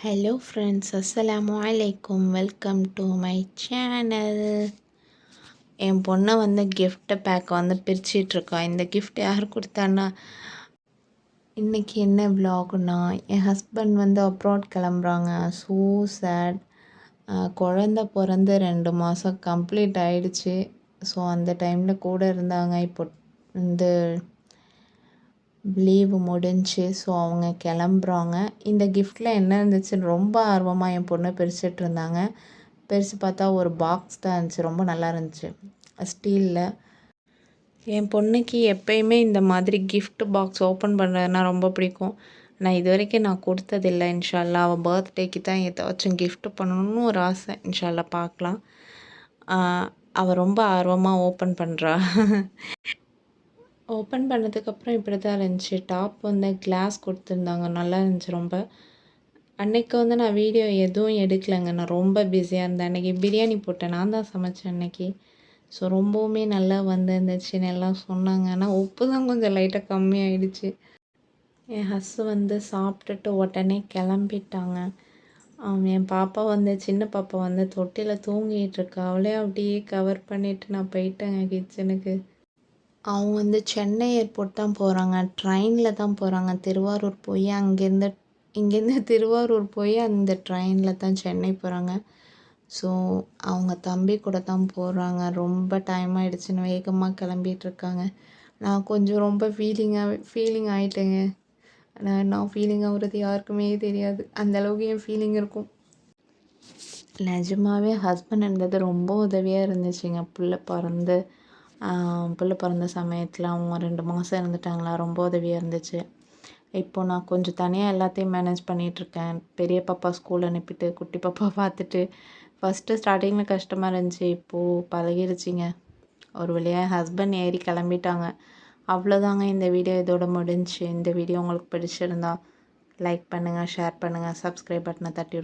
Hello friends அஸ்ஸலாமு அலைக்கும் welcome to my channel என் பொண்ணை வந்து gift பேக்கை வந்து பிரிச்சிட்ருக்கோம் இந்த கிஃப்ட் யார் கொடுத்தான்னா இன்றைக்கி என்ன விலாகுனா என் ஹஸ்பண்ட் வந்து அப்ராட் கிளம்புறாங்க. ஸோ சேட் குழந்த பிறந்து ரெண்டு மாதம் கம்ப்ளீட் ஆயிடுச்சு. ஸோ அந்த டைமில் கூட இருந்தாங்க. இப்போ வந்து லீவு முடிஞ்சு ஸோ அவங்க கிளம்புறாங்க. இந்த கிஃப்ட்டில் என்ன இருந்துச்சுன்னு ரொம்ப ஆர்வமாக என் பொண்ணு பிரிச்சுட்டு இருந்தாங்க. பிரித்து பார்த்தா ஒரு பாக்ஸ் தான் இருந்துச்சு. ரொம்ப நல்லா இருந்துச்சு. ஸ்டீலில் என் பொண்ணுக்கு எப்பயுமே இந்த மாதிரி கிஃப்ட் பாக்ஸ் ஓப்பன் பண்ணுறதுனா ரொம்ப பிடிக்கும். நான் இது வரைக்கும் நான் கொடுத்ததில்லை இன்ஷால்லா. அவள் பர்த்டேக்கு தான் ஏதாச்சும் கிஃப்ட் பண்ணணும்னு ஒரு ஆசை. இன்ஷால்லா பார்க்கலாம். அவள் ரொம்ப ஆர்வமாக ஓப்பன் பண்ணுறா ஓப்பன் பண்ணதுக்கப்புறம் இப்படி தான் இருந்துச்சு. டாப் வந்து கிளாஸ் கொடுத்துருந்தாங்க. நல்லா இருந்துச்சு ரொம்ப. அன்னைக்கு வந்து நான் வீடியோ எதுவும் எடுக்கலைங்க. நான் ரொம்ப பிஸியாக இருந்தேன். அன்றைக்கி பிரியாணி போட்டேன். நான் தான் சமைச்சேன் அன்னைக்கு. ஸோ ரொம்பவுமே நல்லா வந்துருந்துச்சுன்னு எல்லாம் சொன்னாங்க. ஆனால் உப்பு தான் கொஞ்சம் லைட்டாக கம்மியாயிடுச்சு. என் ஹஸ் வந்து சாப்பிட்டுட்டு உடனே கிளம்பிட்டாங்க. அவன் என் பாப்பா வந்து சின்ன பாப்பா வந்து தொட்டியில் தூங்கிட்டு இருக்கா. அவளே அப்படியே கவர் பண்ணிவிட்டு நான் போயிட்டேங்க கிச்சனுக்கு அவங்க வந்து சென்னை ஏர்போர்ட் தான் போகிறாங்க ட்ரெயினில் தான் போகிறாங்க திருவாரூர் போய் அங்கேருந்து இங்கேருந்து திருவாரூர் போய் அந்த ட்ரெயினில் தான் சென்னை போகிறாங்க ஸோ அவங்க தம்பி கூட தான் போகிறாங்க ரொம்ப டைம் ஆகிடுச்சின்னு வேகமாக கிளம்பிட்டுருக்காங்க நான் கொஞ்சம் ரொம்ப ஃபீலிங்காக ஃபீலிங் ஆகிட்டேங்க நான் நான் ஃபீலிங் ஆகுறது யாருக்குமே தெரியாது. அந்தளவுக்கு என் ஃபீலிங் இருக்கும். நிஜமாவே ஹஸ்பண்ட் இருந்தது ரொம்ப உதவியாக இருந்துச்சுங்க. பிள்ளை பிறந்து பிள்ளை பிறந்த சமயத்தில் அவங்க ரெண்டு மாதம் இருந்துட்டாங்களா ரொம்ப உதவியாக இருந்துச்சு. இப்போ நான் கொஞ்சம் தனியாக எல்லாத்தையும் மேனேஜ் பண்ணிகிட்ருக்கேன் பெரிய பாப்பா ஸ்கூல் அனுப்பிட்டு குட்டி பாப்பா பார்த்துட்டு ஃபஸ்ட்டு ஸ்டார்டிங்கில் கஷ்டமாக இருந்துச்சு. இப்போது பழகிருச்சிங்க. ஒரு வழியாக ஹஸ்பண்ட் ஏறி கிளம்பிட்டாங்க. அவ்வளோதாங்க இந்த வீடியோ இதோட முடிஞ்சு. இந்த வீடியோ உங்களுக்கு பிடிச்சிருந்தா லைக் பண்ணுங்கள் ஷேர் பண்ணுங்கள் சப்ஸ்கிரைப் பட்டனை தட்டி